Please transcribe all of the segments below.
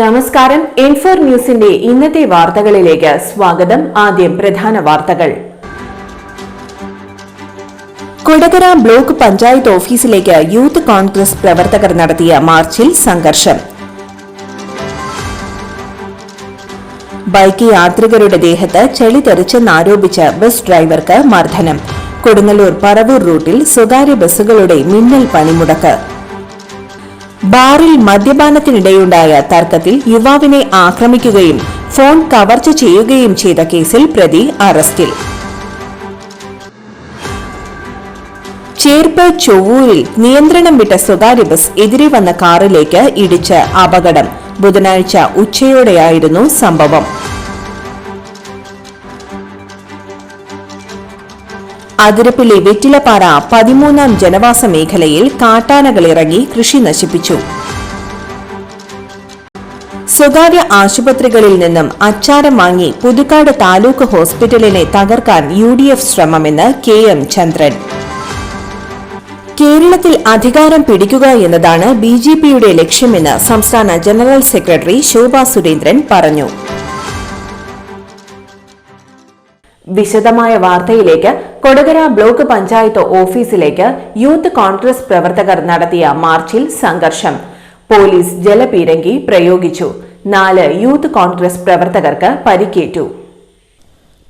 നമസ്കാരം. ഇൻഫോർ ന്യൂസിന്റെ ഇന്നത്തെ വാർത്തകളിലേക്ക് സ്വാഗതം. ആദ്യം പ്രധാന വാർത്തകൾ. കൊടകര ബ്ലോക്ക് പഞ്ചായത്ത് ഓഫീസിലേക്ക് യൂത്ത് കോൺഗ്രസ് പ്രവർത്തകർ നടത്തിയ മാർച്ചിൽ സംഘർഷം. ബൈക്ക് യാത്രികരുടെ ദേഹത്ത് ചെളി തെറിച്ചെന്നാരോപിച്ച് ബസ് ഡ്രൈവർക്ക് മർദ്ദനം. കൊടുങ്ങല്ലൂർ പറവൂർ റൂട്ടിൽ സ്വകാര്യ ബസ്സുകളുടെ മിന്നൽ പണിമുടക്ക്. ബാറിൽ മദ്യപാനത്തിനിടെയുണ്ടായ തർക്കത്തിൽ യുവാവിനെ ആക്രമിക്കുകയും ഫോൺ കവർച്ച ചെയ്യുകയും ചെയ്ത കേസിൽ പ്രതി അറസ്റ്റിൽ. ചേർപ്പ് ചൊവ്വൂരിൽ നിയന്ത്രണം വിട്ട സ്വകാര്യ ബസ് എതിരെ വന്ന കാറിലേക്ക് ഇടിച്ച് അപകടം. ബുധനാഴ്ച ഉച്ചയോടെയായിരുന്നു സംഭവം. അതിരപ്പിള്ളി വെറ്റിലപ്പാറ പതിമൂന്നാം ജനവാസ മേഖലയിൽ കാട്ടാനകളിറങ്ങി കൃഷി നശിപ്പിച്ചു. സ്വകാര്യ ആശുപത്രികളിൽ നിന്നും അച്ചാരം വാങ്ങി പുതുക്കാട് താലൂക്ക് ഹോസ്പിറ്റലിനെ തകർക്കാൻ യു ഡി എഫ് ശ്രമമെന്ന് കെ എം ചന്ദ്രൻ. കേരളത്തിൽ അധികാരം പിടിക്കുക എന്നതാണ് ബി ജെ പിയുടെ ലക്ഷ്യമെന്ന് സംസ്ഥാന ജനറൽ സെക്രട്ടറി ശോഭാ സുരേന്ദ്രൻ പറഞ്ഞു. വിശദമായ വാർത്തയിലേക്ക് കൊടകര ബ്ലോക്ക് പഞ്ചായത്ത് ഓഫീസിലേക്ക് യൂത്ത് കോൺഗ്രസ് പ്രവർത്തകർ നടത്തിയ മാർച്ചിൽ സംഘർഷം. പോലീസ് ജലപീരങ്കി പ്രയോഗിച്ചു. നാല് യൂത്ത് കോൺഗ്രസ് പ്രവർത്തകർക്ക് പരിക്കേറ്റു.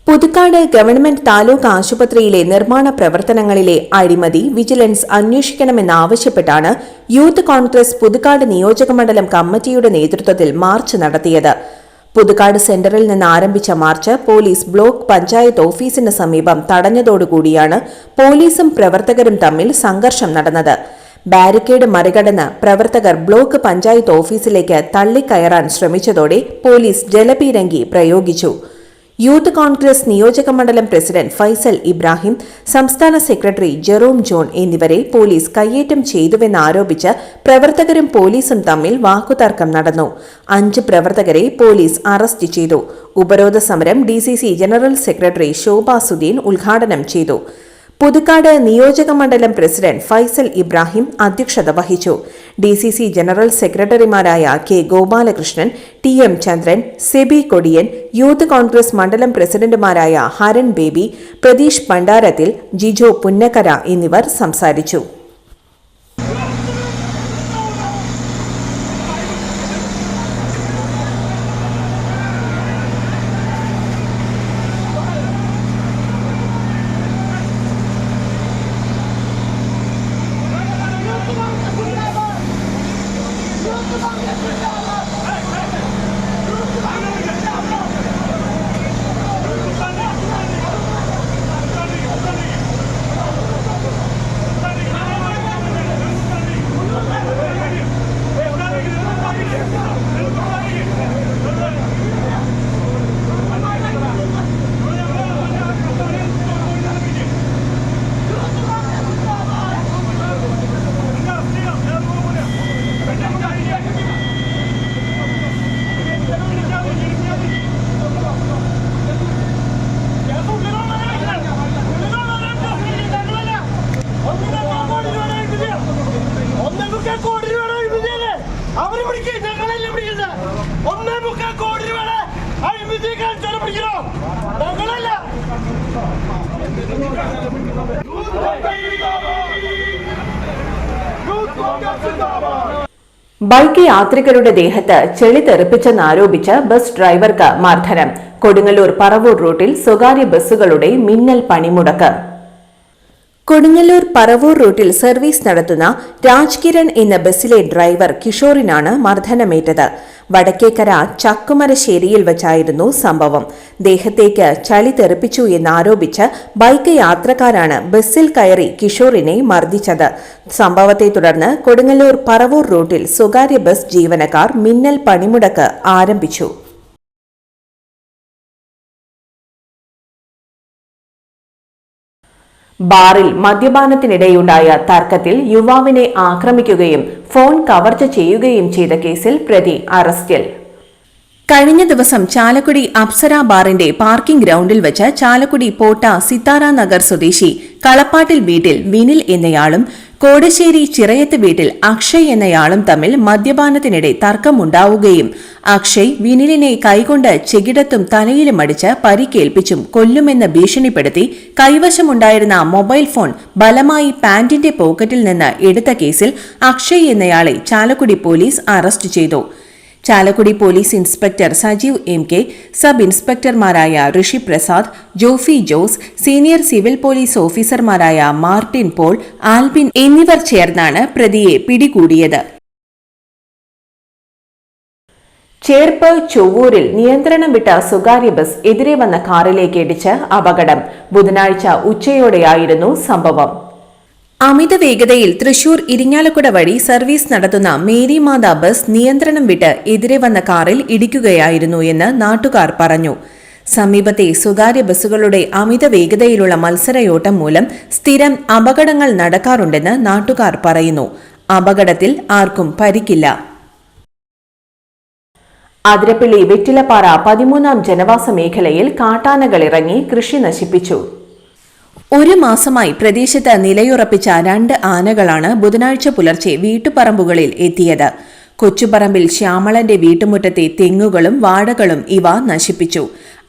പുതുക്കാട് ഗവൺമെന്റ് താലൂക്ക് ആശുപത്രിയിലെ നിർമ്മാണ പ്രവർത്തനങ്ങളിലെ അഴിമതി വിജിലൻസ് അന്വേഷിക്കണമെന്നാവശ്യപ്പെട്ടാണ് യൂത്ത് കോൺഗ്രസ് പുതുക്കാട് നിയോജകമണ്ഡലം കമ്മിറ്റിയുടെ നേതൃത്വത്തിൽ മാർച്ച് നടത്തിയത്. പുതുക്കാട് സെന്ററിൽ നിന്ന് ആരംഭിച്ച മാർച്ച് പോലീസ് ബ്ലോക്ക് പഞ്ചായത്ത് ഓഫീസിന് സമീപം തടഞ്ഞതോടുകൂടിയാണ് പോലീസും പ്രവർത്തകരും തമ്മിൽ സംഘർഷം നടന്നത്. ബാരിക്കേഡ് മറികടന്ന് പ്രവർത്തകർ ബ്ലോക്ക് പഞ്ചായത്ത് ഓഫീസിലേക്ക് തള്ളിക്കയറാൻ ശ്രമിച്ചതോടെ പോലീസ് ജലപീരങ്കി പ്രയോഗിച്ചു. യൂത്ത് കോൺഗ്രസ് നിയോജക മണ്ഡലം പ്രസിഡന്റ് ഫൈസൽ ഇബ്രാഹിം സംസ്ഥാന സെക്രട്ടറി ജെറോം ജോൺ എന്നിവരെ പോലീസ് കയ്യേറ്റം ചെയ്തുവെന്നാരോപിച്ച് പ്രവർത്തകരും പോലീസും തമ്മിൽ വാക്കുതർക്കം നടന്നു. അഞ്ച് പ്രവർത്തകരെ പോലീസ് അറസ്റ്റ് ചെയ്തു. ഉപരോധ സമരം D general secretary Shobha Sudeen ഉദ്ഘാടനം ചെയ്തു. പുതുക്കാട് നിയോജക മണ്ഡലം പ്രസിഡന്റ് ഫൈസൽ ഇബ്രാഹിം അധ്യക്ഷത വഹിച്ചു. ഡി സി സി ജനറൽ സെക്രട്ടറിമാരായ K Gopalakrishnan T M Chandran Sebi Kodiyan youth Congress മണ്ഡലം പ്രസിഡന്റുമാരായ ഹരൺ ബേബി പ്രതീഷ് പണ്ടാരത്തിൽ ജിജോ പുന്നക്കര എന്നിവർ സംസാരിച്ചു. ബൈക്ക് യാത്രികരുടെ ദേഹത്ത് ചെളി തെറിപ്പിച്ചെന്നാരോപിച്ച് ബസ് ഡ്രൈവർക്ക് മർദ്ദനം കൊടുങ്ങല്ലൂർ പറവൂർ റൂട്ടിൽ സ്വകാര്യ ബസ്സുകളുടെ മിന്നൽ പണിമുടക്ക്. കൊടുങ്ങല്ലൂർ പറവൂർ റൂട്ടിൽ സർവീസ് നടത്തുന്ന രാജ്കിരൺ എന്ന ബസ്സിലെ ഡ്രൈവർ കിഷോറിനാണ് മർദ്ദനമേറ്റത്. വടക്കേക്കര ചക്കുമരശ്ശേരിയിൽ വച്ചായിരുന്നു സംഭവം. ദേഹത്തേക്ക് ചളി തെറിപ്പിച്ചു എന്നാരോപിച്ച് ബൈക്ക് യാത്രക്കാരാണ് ബസ്സിൽ കയറി കിഷോറിനെ മർദ്ദിച്ചത്. സംഭവത്തെ തുടർന്ന് കൊടുങ്ങല്ലൂർ പറവൂർ റൂട്ടിൽ സ്വകാര്യ ബസ് ജീവനക്കാർ മിന്നൽ പണിമുടക്ക് ആരംഭിച്ചു. ബാറിൽ മദ്യപാനത്തിനിടെയുണ്ടായ തർക്കത്തിൽ യുവാവിനെ ആക്രമിക്കുകയും ഫോൺ കവർച്ച ചെയ്യുകയും ചെയ്ത കേസിൽ പ്രതി അറസ്റ്റിൽ. കഴിഞ്ഞ ദിവസം ചാലക്കുടി അപ്സര ബാറിന്റെ പാർക്കിംഗ് ഗ്രൌണ്ടിൽ വെച്ച് ചാലക്കുടി പോട്ട സിത്താര നഗർ സ്വദേശി കളപ്പാട്ടിൽ വീട്ടിൽ വിനിൽ എന്നയാളും കോടശ്ശേരി ചിറയത്ത് വീട്ടിൽ അക്ഷയ് എന്നയാളും തമ്മിൽ മദ്യപാനത്തിനിടെ തർക്കമുണ്ടാവുകയും അക്ഷയ് വിനിലിനെ കൈകൊണ്ട് ചെകിടത്തും തലയിലും അടിച്ച് പരിക്കേൽപ്പിച്ചും കൊല്ലുമെന്ന് ഭീഷണിപ്പെടുത്തി കൈവശമുണ്ടായിരുന്ന മൊബൈൽ ഫോൺ ബലമായി പാന്റിന്റെ പോക്കറ്റിൽ നിന്ന് എടുത്ത കേസിൽ അക്ഷയ് എന്നയാളെ ചാലക്കുടി പോലീസ് അറസ്റ്റ് ചെയ്തു. Chalakudy police inspector Sajeev M K sub ഇൻസ്പെക്ടർമാരായ Rishi Prasad Jofi Jose senior civil police ഓഫീസർമാരായ മാർട്ടിൻ പോൾ ആൽബിൻ എന്നിവർ ചേർന്നാണ് പ്രതിയെ പിടികൂടിയത്. ചേർപ്പ് ചൊവ്വൂരിൽ നിയന്ത്രണം വിട്ട സ്വകാര്യ ബസ് എതിരെ വന്ന കാറിലേക്ക് ഇടിച്ച് അപകടം. ബുധനാഴ്ച ഉച്ചയോടെയായിരുന്നു സംഭവം. അമിത വേഗതയിൽ തൃശൂർ ഇരിങ്ങാലക്കുട വഴി സർവീസ് നടത്തുന്ന മേരി മാതാ ബസ് നിയന്ത്രണം വിട്ട് എതിരെ വന്ന കാറിൽ ഇടിക്കുകയായിരുന്നു എന്ന് നാട്ടുകാർ പറഞ്ഞു. സമീപത്തെ സ്വകാര്യ ബസ്സുകളുടെ അമിത വേഗതയിലുള്ള മത്സരയോട്ടം മൂലം സ്ഥിരം അപകടങ്ങൾ നടക്കാറുണ്ടെന്ന് നാട്ടുകാർ പറയുന്നു. അപകടത്തിൽ ആർക്കും പരിക്കില്ല. അതിരപ്പിള്ളി വെറ്റിലപ്പാറ പതിമൂന്നാം ജനവാസ മേഖലയിൽ കാട്ടാനകൾ ഇറങ്ങി കൃഷി നശിപ്പിച്ചു. ഒരു മാസമായി പ്രദേശത്ത് നിലയുറപ്പിച്ച രണ്ട് ആനകളാണ് ബുധനാഴ്ച പുലർച്ചെ വീട്ടുപറമ്പുകളിൽ എത്തിയത്. കൊച്ചുപറമ്പിൽ ശ്യാമളന്റെ വീട്ടുമുറ്റത്തെ തെങ്ങുകളും വാഴകളും ഇവ നശിപ്പിച്ചു.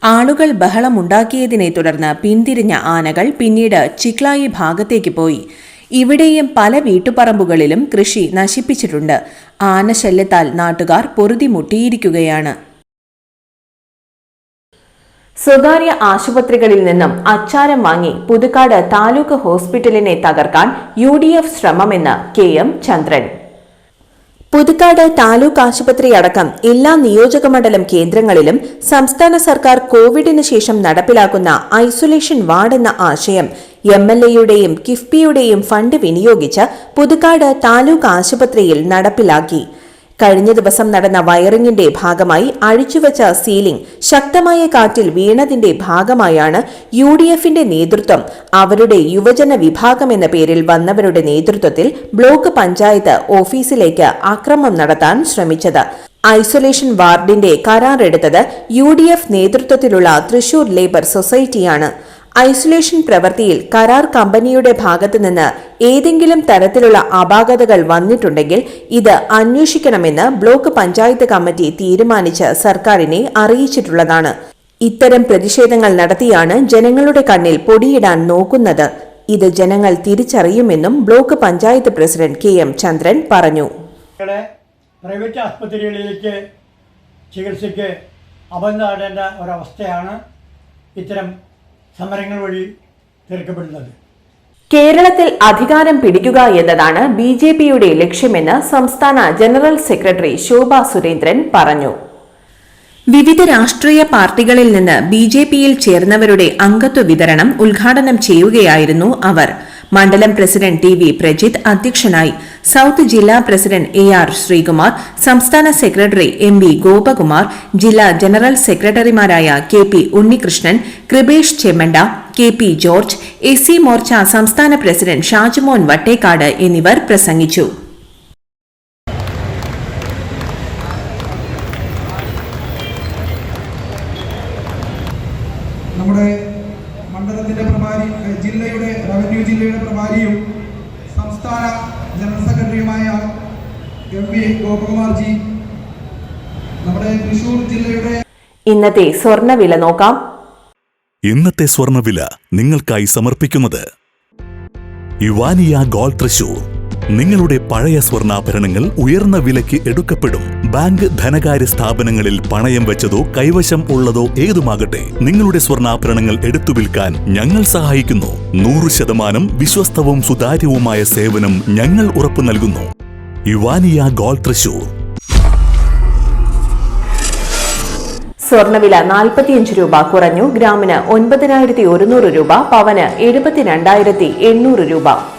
ആളുകൾ ബഹളമുണ്ടാക്കിയതിനെ തുടർന്ന് പിന്തിരിഞ്ഞ ആനകൾ പിന്നീട് ചിക്ലായി ഭാഗത്തേക്ക് പോയി. ഇവിടെയും പല വീട്ടുപറമ്പുകളിലും കൃഷി നശിപ്പിച്ചിട്ടുണ്ട്. ആനശല്യത്താൽ നാട്ടുകാർ പൊറുതിമുട്ടിയിരിക്കുകയാണ് സ്വകാര്യ ആശുപത്രികളിൽ നിന്നും അച്ചാരം വാങ്ങി പുതുക്കാട് താലൂക്ക് ഹോസ്പിറ്റലിനെ തകർക്കാൻ യു ഡി എഫ് ശ്രമമെന്ന് കെ എം ചന്ദ്രൻ. പുതുക്കാട് താലൂക്ക് ആശുപത്രി അടക്കം എല്ലാ നിയോജകമണ്ഡലം കേന്ദ്രങ്ങളിലും സംസ്ഥാന സർക്കാർ കോവിഡിന് ശേഷം നടപ്പിലാക്കുന്ന ഐസൊലേഷൻ വാർഡ് എന്ന ആശയം എം എൽ എയുടെയും കിഫ്ബിയുടെയും ഫണ്ട് വിനിയോഗിച്ച് പുതുക്കാട് താലൂക്ക് ആശുപത്രിയിൽ നടപ്പിലാക്കി. കഴിഞ്ഞ ദിവസം നടന്ന വയറിംഗിന്റെ ഭാഗമായി അഴിച്ചുവച്ച സീലിംഗ് ശക്തമായ കാറ്റിൽ വീണതിന്റെ ഭാഗമായാണ് യു ഡി എഫിന്റെ നേതൃത്വം അവരുടെ യുവജന വിഭാഗം എന്ന പേരിൽ വന്നവരുടെ നേതൃത്വത്തിൽ ബ്ലോക്ക് പഞ്ചായത്ത് ഓഫീസിലേക്ക് ആക്രമണം നടത്താൻ ശ്രമിച്ചത്. ഐസൊലേഷൻ വാർഡിന്റെ കരാറെടുത്തത് യു ഡി എഫ് നേതൃത്വത്തിലുള്ള തൃശൂർ ലേബർ സൊസൈറ്റിയാണ്. ഐസൊലേഷൻ പ്രവൃത്തിയിൽ കരാർ കമ്പനിയുടെ ഭാഗത്തുനിന്ന് ഏതെങ്കിലും തരത്തിലുള്ള അപാകതകൾ വന്നിട്ടുണ്ടെങ്കിൽ ഇത് അന്വേഷിക്കണമെന്ന് ബ്ലോക്ക് പഞ്ചായത്ത് കമ്മിറ്റി തീരുമാനിച്ച് സർക്കാരിനെ അറിയിച്ചിട്ടുള്ളതാണ്. ഇത്തരം പ്രതിഷേധങ്ങൾ നടത്തിയാണ് ജനങ്ങളുടെ കണ്ണിൽ പൊടിയിടാൻ നോക്കുന്നത്. ഇത് ജനങ്ങൾ തിരിച്ചറിയുമെന്നും block panchayat president K M Chandran പറഞ്ഞു. പ്രൈവറ്റ് ആസ്പത്രികളിലേക്ക് ചികിത്സയ്ക്ക് അപന്നാടേണ്ട ഒരവസ്ഥയാണ് ഇത്തരം സമരങ്ങൾ വഴി തീർക്കപ്പെടുന്നത്. കേരളത്തിൽ അധികാരം പിടിക്കുക എന്നതാണ് ബി ജെ പിയുടെ ലക്ഷ്യമെന്ന് സംസ്ഥാന ജനറൽ സെക്രട്ടറി ശോഭ സുരേന്ദ്രൻ പറഞ്ഞു. വിവിധ രാഷ്ട്രീയ പാർട്ടികളിൽ നിന്ന് ബി ജെ പിയിൽ ചേർന്നവരുടെ അംഗത്വ വിതരണം ഉദ്ഘാടനം ചെയ്യുകയായിരുന്നു അവർ. മണ്ഡലം പ്രസിഡന്റ് ടി വി പ്രജിത്ത് അധ്യക്ഷനായി സൌത്ത് ജില്ലാ പ്രസിഡന്റ് എ ആർ ശ്രീകുമാർ സംസ്ഥാന സെക്രട്ടറി എം വി ഗോപകുമാർ ജില്ലാ ജനറൽ സെക്രട്ടറിമാരായ K P Unnikrishnan Kripesh Chemmanda K P George S C Morcha സംസ്ഥാന പ്രസിഡന്റ് ഷാജുമോൻ വട്ടേക്കാട് എന്നിവർ പ്രസംഗിച്ചു. നമ്മുടെ മണ്ഡലത്തിന്റെ പ്രഭാരി ജില്ലയുടെ റവന്യൂ ജില്ലയുടെ പ്രഭാരിയും സംസ്ഥാന ജനറൽ സെക്രട്ടറിയുമായ എം വി ഗോപകുമാർജി നമ്മുടെ തൃശൂർ ജില്ലയുടെ ഇന്നത്തെ സ്വർണവില നോക്കാം. ഇന്നത്തെ സ്വർണവില നിങ്ങൾക്കായി സമർപ്പിക്കുന്നത് യുവാനിയ ഗോൾ തൃശൂർ. നിങ്ങളുടെ പഴയ സ്വർണാഭരണങ്ങൾ ഉയർന്ന വിലയ്ക്ക് എടുക്കപ്പെടും. ബാങ്ക് ധനകാര്യ സ്ഥാപനങ്ങളിൽ പണയം വെച്ചതോ കൈവശം ഉള്ളതോ ഏതുമാകട്ടെ നിങ്ങളുടെ സ്വർണാഭരണങ്ങൾ എടുത്തു വിൽക്കാൻ ഞങ്ങൾ സഹായിക്കുന്നു. നൂറ് ശതമാനം വിശ്വസ്തവും സുതാര്യവുമായ സേവനം ഞങ്ങൾ ഉറപ്പു നൽകുന്നു. യുവാനിയ ഗോൾ തൃശൂർ. സ്വർണവില നാൽപ്പത്തിയഞ്ച് രൂപ കുറഞ്ഞു. ഗ്രാമിന് ഒൻപതിനായിരത്തി ഒരുന്നൂറ് രൂപ പവന് എഴുപത്തിരണ്ടായിരത്തി എണ്ണൂറ് രൂപ.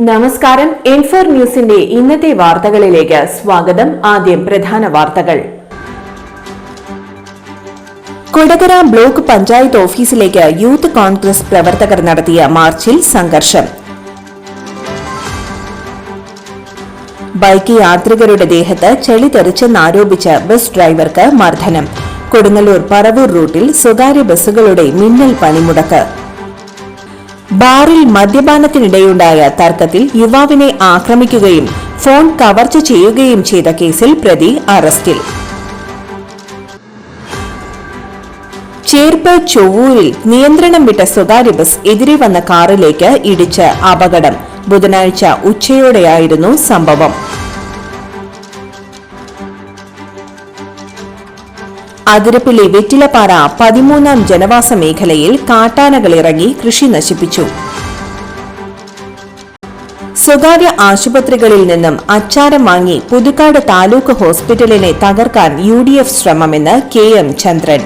നമസ്കാരം. ഇൻഫോർ ന്യൂസിന്റെ ഇന്നത്തെ വാർത്തകളിലേക്ക് സ്വാഗതം. ആദ്യം പ്രധാന വാർത്തകൾ. കൊടകര ബ്ലോക്ക് പഞ്ചായത്ത് ഓഫീസിലേക്ക് യൂത്ത് കോൺഗ്രസ് പ്രവർത്തകർ നടത്തിയ മാർച്ചിൽ സംഘർഷം. ബൈക്ക് യാത്രികരുടെ ദേഹത്ത് ചെളി തെറിച്ചെന്നാരോപിച്ച് ബസ് ഡ്രൈവർക്ക് മർദ്ദനം. കൊടുങ്ങല്ലൂർ പറവൂർ റൂട്ടിൽ സ്വകാര്യ ബസ്സുകളുടെ മിന്നൽ പണിമുടക്ക്. ബാറിൽ മദ്യപാനത്തിനിടെയുണ്ടായ തർക്കത്തിൽ യുവാവിനെ ആക്രമിക്കുകയും ഫോൺ കവർച്ച ചെയ്യുകയും ചെയ്ത കേസിൽ പ്രതി അറസ്റ്റിൽ. ചേർപ്പ് ചൊവ്വൂരിൽ നിയന്ത്രണം വിട്ട സ്വകാര്യ ബസ് എതിരെ വന്ന കാറിലേക്ക് ഇടിച്ച് അപകടം. ബുധനാഴ്ച ഉച്ചയോടെയായിരുന്നു സംഭവം. അതിരപ്പിള്ളി വെറ്റിലപ്പാറ പതിമൂന്നാം ജനവാസ മേഖലയിൽ കാട്ടാനകളിറങ്ങി കൃഷി നശിപ്പിച്ചു. സ്വകാര്യ ആശുപത്രികളിൽ നിന്നും അച്ചാരം വാങ്ങി പുതുക്കാട് താലൂക്ക് ഹോസ്പിറ്റലിനെ തകർക്കാൻ യു ഡി എഫ് ശ്രമമെന്ന് കെ എം ചന്ദ്രൻ.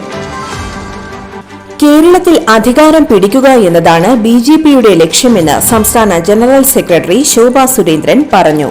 കേരളത്തിൽ അധികാരം പിടിക്കുക എന്നതാണ് ബി ജെ പിയുടെ ലക്ഷ്യമെന്ന് സംസ്ഥാന ജനറൽ സെക്രട്ടറി ശോഭാ സുരേന്ദ്രൻ പറഞ്ഞു.